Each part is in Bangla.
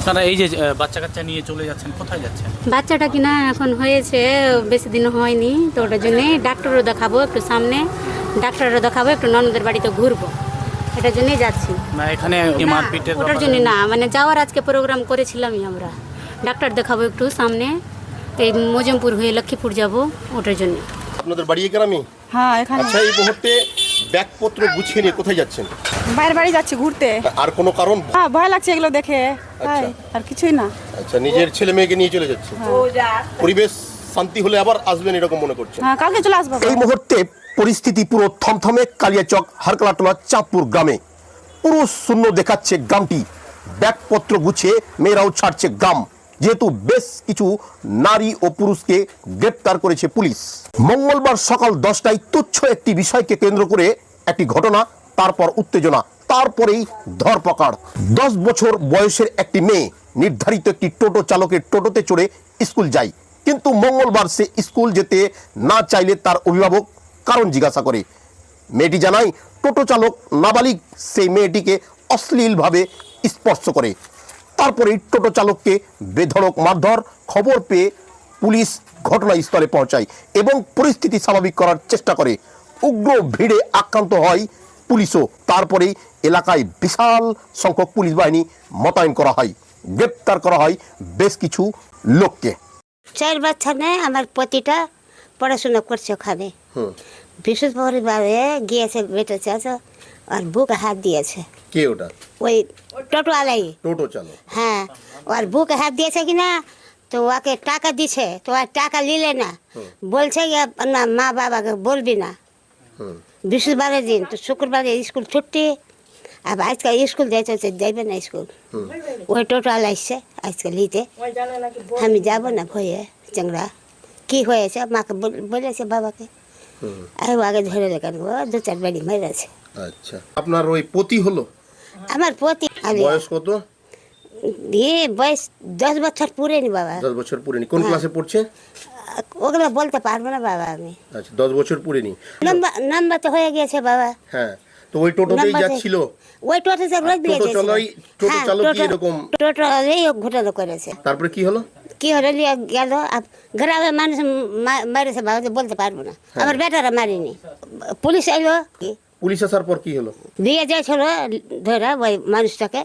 আপনারা এই যে বাচ্চা কাচ্চা নিয়ে চলে যাচ্ছেন কোথায় যাচ্ছেন? বাচ্চাটা কিনা এখন হয়েছে বেশি দিন হয়নি তো ওটার জন্যে ডাক্তারও দেখাবো একটু সামনে ডাক্তারও দেখাবো একটু ননদের বাড়িতে ঘুরবো। এটার জন্যই যাচ্ছি। না এখানে মারপিটের ওটার জন্য না মানে যাওয়ার আজকে প্রোগ্রাম করেছিলামই আমরা। ডাক্তার দেখাবো একটু সামনে এই মজমপুর হয়ে লক্ষ্মীপুর যাব ওটার জন্য। আপনাদের বাড়ি গ্রামে? হ্যাঁ এখানে। আচ্ছা এই মুহূর্তে ব্যাগপত্র গুছিয়ে নিয়ে কোথায় যাচ্ছেন? বাইরে বাড়ি যাচ্ছি ঘুরতে। আর কোনো কারণ? হ্যাঁ ভয় লাগছে এগুলো দেখে। তাই আর কিছুই না। আচ্ছা নিজের ছেলে মেয়েকে নিয়ে চলে যাচ্ছে পরিবেশ শান্তি হলে আবার আসবেন এরকম মনে করছেন? হ্যাঁ কালকে চলে আসব। এই মুহূর্তে পরিস্থিতি পুরো থমথমে। কালিয়াচক হারকালাটোলা চাঁদপুর গ্রামে। পুরো শূন্য দেখাচ্ছে গ্রামটি। ব্যাগপত্র গুছিয়ে মেয়েরাও ছাড়ছে গ্রাম। যেহেতু বেশ কিছু নারী ও পুরুষকে গ্রেপ্তার করেছে পুলিশ। মঙ্গলবার সকাল দশটায় তুচ্ছ একটি বিষয়কে কেন্দ্র করে একটি ঘটনা, তারপর উত্তেজনা, তারপরেই ধরপকড়। দশ বছর বয়সের একটি মেয়ে, নির্ধারিত একটি টোটো চালকের টোটোতে চড়ে স্কুল যায়। কিন্তু মঙ্গলবার সে স্কুল যেতে না চাইলে তার অভিভাবক কারণ জিজ্ঞাসা করে। মেয়েটি জানায়, টোটো চালক নাবালিক, সেই মেয়েটিকে অশ্লীলভাবে স্পর্শ করে। তারপরেই টোটো চালককে বেধড়ক মারধর। খবর পেয়ে পুলিশ ঘটনাস্থলে পৌঁছায় এবং পরিস্থিতি স্বাভাবিক করার চেষ্টা করে। উগ্র ভিড়ে আক্রান্ত হয় পুলিশও। তারপরেই এলাকায় বিশাল সংখ্যক পুলিশ বাহিনী মোতায়েন করা হয়। গ্রেপ্তার করা হয় বেশ কিছু লোককে। চার বাচ্চা নেই আমার পতিটা পড়াশোনা করছে ওখানে। বৃহস্পতিবারে গিয়েছে বেটা চাচা আর বুকে হাত দিয়েছে। কে ওটা? ওই টোটো আলাই টোটো চালক। হ্যাঁ ওর বুকে হাত দিয়েছে কি না তো ওকে টাকা দিছে তো আর টাকা নিলে না। বলছে না মা বাবাকে বলবি না। বৃহস্পতিবারের দিন তো শুক্রবারে স্কুল ছুটি আর আজকে স্কুল যাইতে হচ্ছে যাইবে না স্কুল। ওই টোটো আলাইছে আজকে নিতে। আমি যাব না ভয়ে চাংড়া কি হয়েছে মাকে বল- বলেছে বাবাকে। আর ও আগে ধরে ও দু চার বাড়ি মেরেছে আচ্ছা। আপনার ওই পতি হলো? আমার পতি আমি। বয়স কত? বয়স দশ বছর পুরে নি বাবা। দশ বছর পুরেনি। কোন ক্লাসে পড়ছে? ওগুলো বলতে পারব না বাবা আমি। আচ্ছা দশ বছর পুরেনি। নাম্বার নাম্বার তো হয়ে গেছে বাবা। হ্যাঁ তো ওই টোটোতেই যাচ্ছিল? ওই টোটো সে রোজ দিয়ে টোটো গেছিল। চালাই- টোটো হ্যাঁ, চালকই টোটো- এরকম? টোটো এই ঘটনা করেছে। তারপরে কি হলো? কি হলো গেল। গ্রামের মানুষ মারেছে বাবা বলতে পারব না। হ্যাঁ। আমার বেটারা মারিনি। পুলিশ এলো। কি পুলিশ আসার পর কি হলো? দিয়ে যাচ্ছিল ধরে ওই মানুষটাকে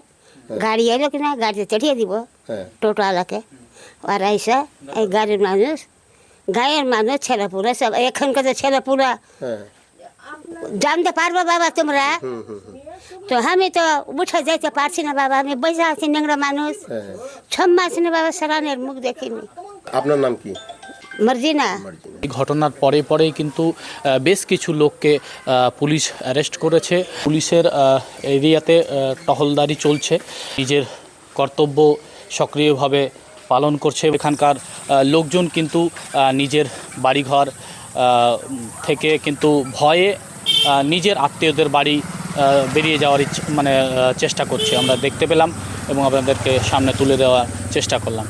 গাড়ি এলো কিনা গাড়িতে চড়িয়ে দিব হ্যাঁ। টোটো আলাকে আর এসে এই গাড়ির মানুষ গায়ের মানুষ ছেলেপুরা সব এখানকার যে ছেলেপুরা হ্যাঁ। জানতে পারব বাবা তোমরা? তো আমি তো উঠে যাইতে পারছি না বাবা আমি বসে আছি নেংরা মানুষ। হ্যাঁ। ছ মাস না বাবা সারানের মুখ দেখিনি। আপনার নাম কি? মর্জি না এই ঘটনার পরে পরেই কিন্তু বেশ কিছু লোককে পুলিশ অ্যারেস্ট করেছে। পুলিশের এরিয়াতে টহলদারি চলছে। নিজের কর্তব্য সক্রিয়ভাবে পালন করছে। এখানকার লোকজন কিন্তু নিজের বাড়িঘর থেকে কিন্তু ভয়ে নিজের আত্মীয়দের বাড়ি বেরিয়ে যাওয়ার মানে চেষ্টা করছে। আমরা দেখতে পেলাম এবং আপনাদেরকে সামনে তুলে দেওয়ার চেষ্টা করলাম।